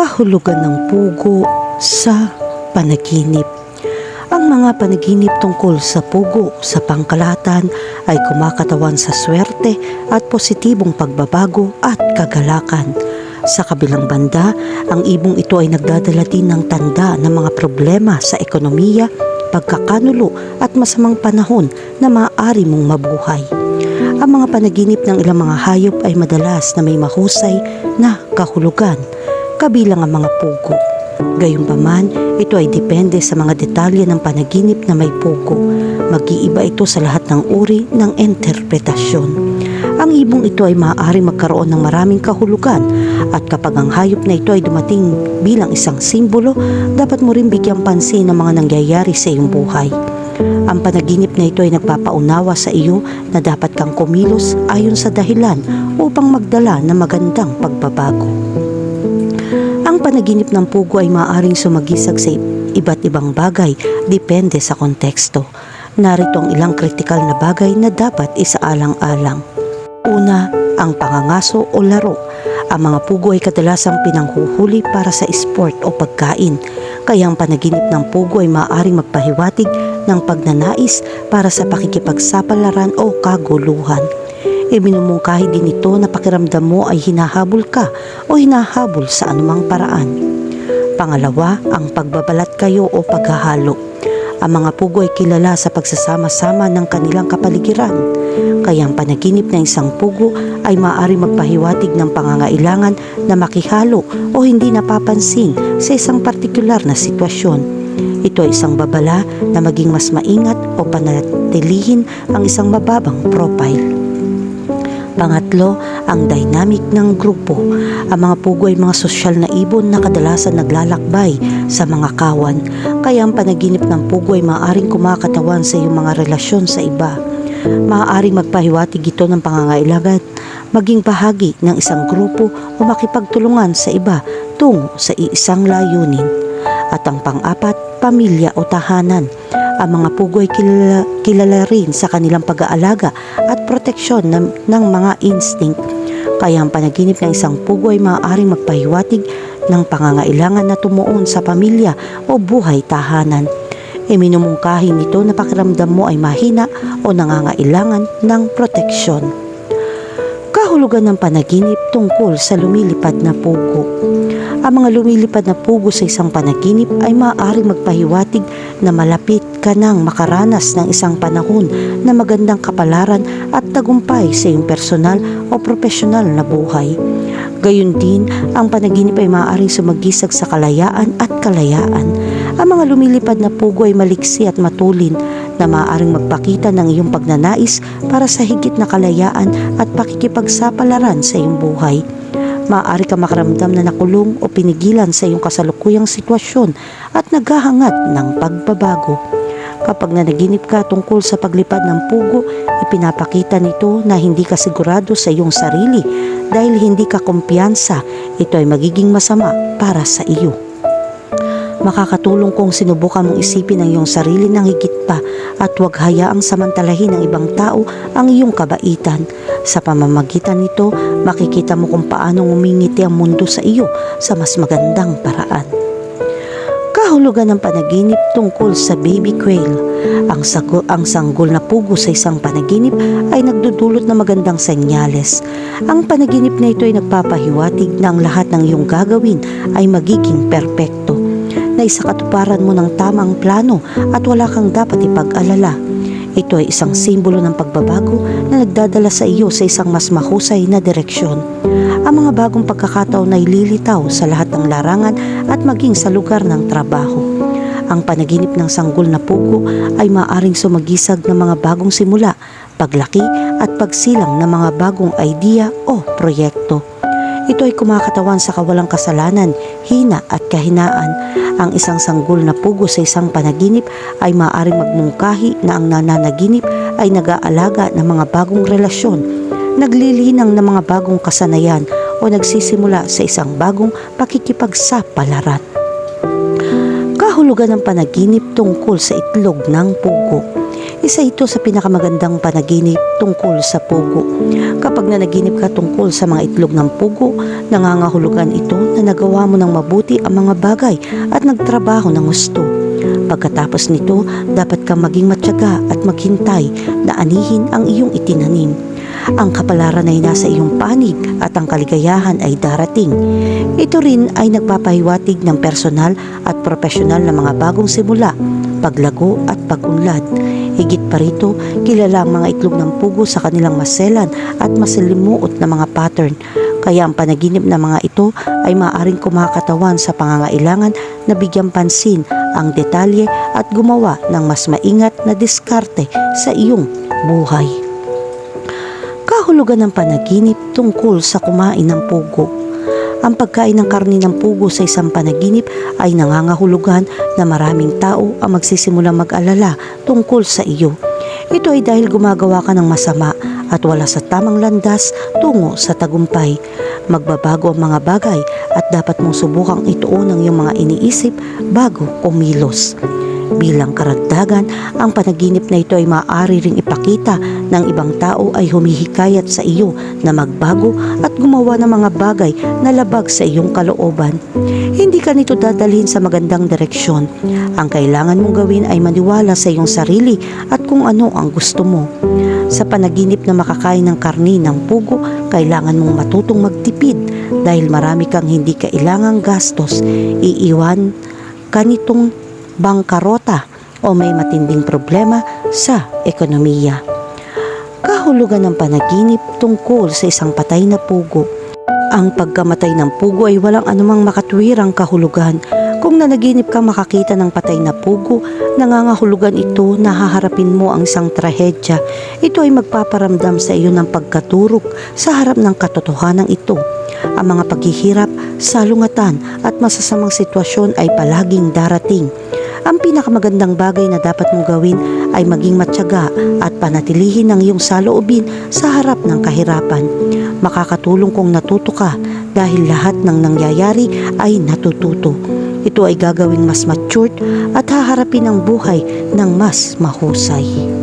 kahulugan ng pugo sa panaginip. Ang mga panaginip tungkol sa pugo sa pangkalahatan ay kumakatawan sa swerte at positibong pagbabago at kagalakan. Sa kabilang banda, ang ibong ito ay nagdadala din ng tanda ng mga problema sa ekonomiya, pagkakanulo at masamang panahon na maaari mong mabuhay. Ang mga panaginip ng ilang mga hayop ay madalas na may mahusay na kahulugan, kabilang ang mga pugo. Gayunpaman, ito ay depende sa mga detalye ng panaginip na may pugo. Mag-iiba ito sa lahat ng uri ng interpretasyon. Ang ibong ito ay maaari magkaroon ng maraming kahulugan at kapag ang hayop na ito ay dumating bilang isang simbolo, dapat mo rin bigyang pansin ang mga nangyayari sa iyong buhay. Ang panaginip na ito ay nagpapaunawa sa iyo na dapat kang kumilos ayon sa dahilan upang magdala ng magandang pagbabago. Panaginip ng pugo ay maaaring sumagisag sa iba't ibang bagay depende sa konteksto. Narito ang ilang kritikal na bagay na dapat isaalang-alang. Una, ang pangangaso o laro. Ang mga pugo ay kadalasang pinanghuhuli para sa sport o pagkain. Kaya ang panaginip ng pugo ay maaaring magpahiwatig ng pagnanais para sa pakikipagsapalaran o kaguluhan. Ibinumungkahi din ito na pakiramdam mo ay hinahabol ka o hinahabol sa anumang paraan. Pangalawa, ang pagbabalat kayo o paghahalo. Ang mga pugo ay kilala sa pagsasama-sama ng kanilang kapaligiran. Kaya ang panaginip ng isang pugo ay maaari magpahiwatig ng pangangailangan na makihalo o hindi napapansin sa isang partikular na sitwasyon. Ito ay isang babala na maging mas maingat o panatilihin ang isang mababang profile. Pangatlo, ang dynamic ng grupo. Ang mga pugo ay mga sosyal na ibon na kadalasan naglalakbay sa mga kawan. Kaya ang panaginip ng pugo ay maaaring kumakatawan sa iyong mga relasyon sa iba. Maaaring magpahiwatig ito ng pangangailangan, maging bahagi ng isang grupo o makipagtulungan sa iba tungo sa iisang layunin. At ang pang-apat, pamilya o tahanan. Ang mga pugo ay kilala, kilala rin sa kanilang pag-aalaga at proteksyon ng, ng mga instinct. Kaya ang panaginip ng isang pugo ay maaaring magpahiwatig ng pangangailangan na tumuon sa pamilya o buhay tahanan. Iminumungkahi nito na pakiramdam mo ay mahina o nangangailangan ng proteksyon. Kahulugan ng panaginip tungkol sa lumilipad na pugo. Ang mga lumilipad na pugo sa isang panaginip ay maaaring magpahiwatig na malapit ka nang makaranas ng isang panahon na magandang kapalaran at tagumpay sa iyong personal o profesional na buhay. Gayun din, ang panaginip ay maaaring sumagisag sa kalayaan at kalayaan. Ang mga lumilipad na pugo ay maliksi at matulin na maaaring magpakita ng iyong pagnanais para sa higit na kalayaan at pakikipagsapalaran sa iyong buhay. Maaari ka makaramdam na nakulong o pinigilan sa iyong kasalukuyang sitwasyon at naghahangad ng pagbabago. Kapag nanaginip ka tungkol sa paglipad ng pugo, ipinapakita nito na hindi ka sigurado sa iyong sarili dahil hindi ka kumpiyansa, ito ay magiging masama para sa iyo. Makakatulong kung sinubukan mong isipin ang iyong sarili ng higit pa at huwag hayaang samantalahin ng ibang tao ang iyong kabaitan. Sa pamamagitan nito, makikita mo kung paano umingiti ang mundo sa iyo sa mas magandang paraan. Kahulugan ng panaginip tungkol sa baby quail. Ang, sago, ang sanggol na pugo sa isang panaginip ay nagdudulot ng magandang senyales. Ang panaginip na ito ay nagpapahiwatig na ang lahat ng iyong gagawin ay magiging perpekto na isa katuparan mo ng tamang plano at wala kang dapat ipag-alala. Ito ay isang simbolo ng pagbabago na nagdadala sa iyo sa isang mas mahusay na direksyon. Ang mga bagong pagkakataon ay lilitaw sa lahat ng larangan at maging sa lugar ng trabaho. Ang panaginip ng sanggol na pugo ay maaring sumagisag ng mga bagong simula, paglaki at pagsilang ng mga bagong idea o proyekto. Ito ay kumakatawan sa kawalang kasalanan, hina at kahinaan. Ang isang sanggol na pugo sa isang panaginip ay maaaring magmungkahi na ang nananaginip ay nag-aalaga ng mga bagong relasyon, naglilinang ng mga bagong kasanayan o nagsisimula sa isang bagong pakikipagsapalaran. Kahulugan ng panaginip tungkol sa itlog ng pugo. Isa ito sa pinakamagandang panaginip tungkol sa pugo. Kapag nanaginip ka tungkol sa mga itlog ng pugo, nangangahulugan ito na nagawa mo ng mabuti ang mga bagay at nagtrabaho ng gusto. Pagkatapos nito, dapat kang maging matyaga at maghintay na anihin ang iyong itinanim. Ang kapalaran ay nasa iyong panig at ang kaligayahan ay darating. Ito rin ay nagpapahiwatig ng personal at profesional na mga bagong simula, paglago at pagunlad. Higit pa rito, kilala ang mga itlog ng pugo sa kanilang maselan at masalimuot na mga pattern. Kaya ang panaginip na mga ito ay maaaring kumakatawan sa pangangailangan na bigyan pansin ang detalye at gumawa ng mas maingat na diskarte sa iyong buhay. Kahulugan ng panaginip tungkol sa kumain ng pugo. Ang pagkain ng karni ng pugo sa isang panaginip ay nangangahulugan na maraming tao ang magsisimulang mag-alala tungkol sa iyo. Ito ay dahil gumagawa ka ng masama at wala sa tamang landas tungo sa tagumpay. Magbabago ang mga bagay at dapat mong subukang ituon ang iyong mga iniisip bago kumilos. Bilang karagdagan, ang panaginip na ito ay maaari ring ipakita ng ibang tao ay humihikayat sa iyo na magbago at gumawa ng mga bagay na labag sa iyong kalooban. Hindi ka nito dadalhin sa magandang direksyon. Ang kailangan mong gawin ay maniwala sa iyong sarili at kung ano ang gusto mo. Sa panaginip na makakain ng karni ng pugo, kailangan mong matutong magtipid dahil marami kang hindi kailangang gastos. Iiwan ka nitong bangkarota o may matinding problema sa ekonomiya. Kahulugan ng panaginip tungkol sa isang patay na pugo. Ang pagkamatay ng pugo ay walang anumang makatwirang kahulugan. Kung nanaginip ka makakita ng patay na pugo, nangangahulugan ito na haharapin mo ang isang trahedya. Ito ay magpaparamdam sa iyo ng pagkaturok sa harap ng katotohanan ito. Ang mga paghihirap, salungatan at masasamang sitwasyon ay palaging darating. Ang pinakamagandang bagay na dapat mong gawin ay maging matyaga at panatilihin ang iyong saloobin sa harap ng kahirapan. Makakatulong kung natuto ka dahil lahat ng nangyayari ay natututo. Ito ay gagawing mas matured at haharapin ang buhay ng mas mahusay.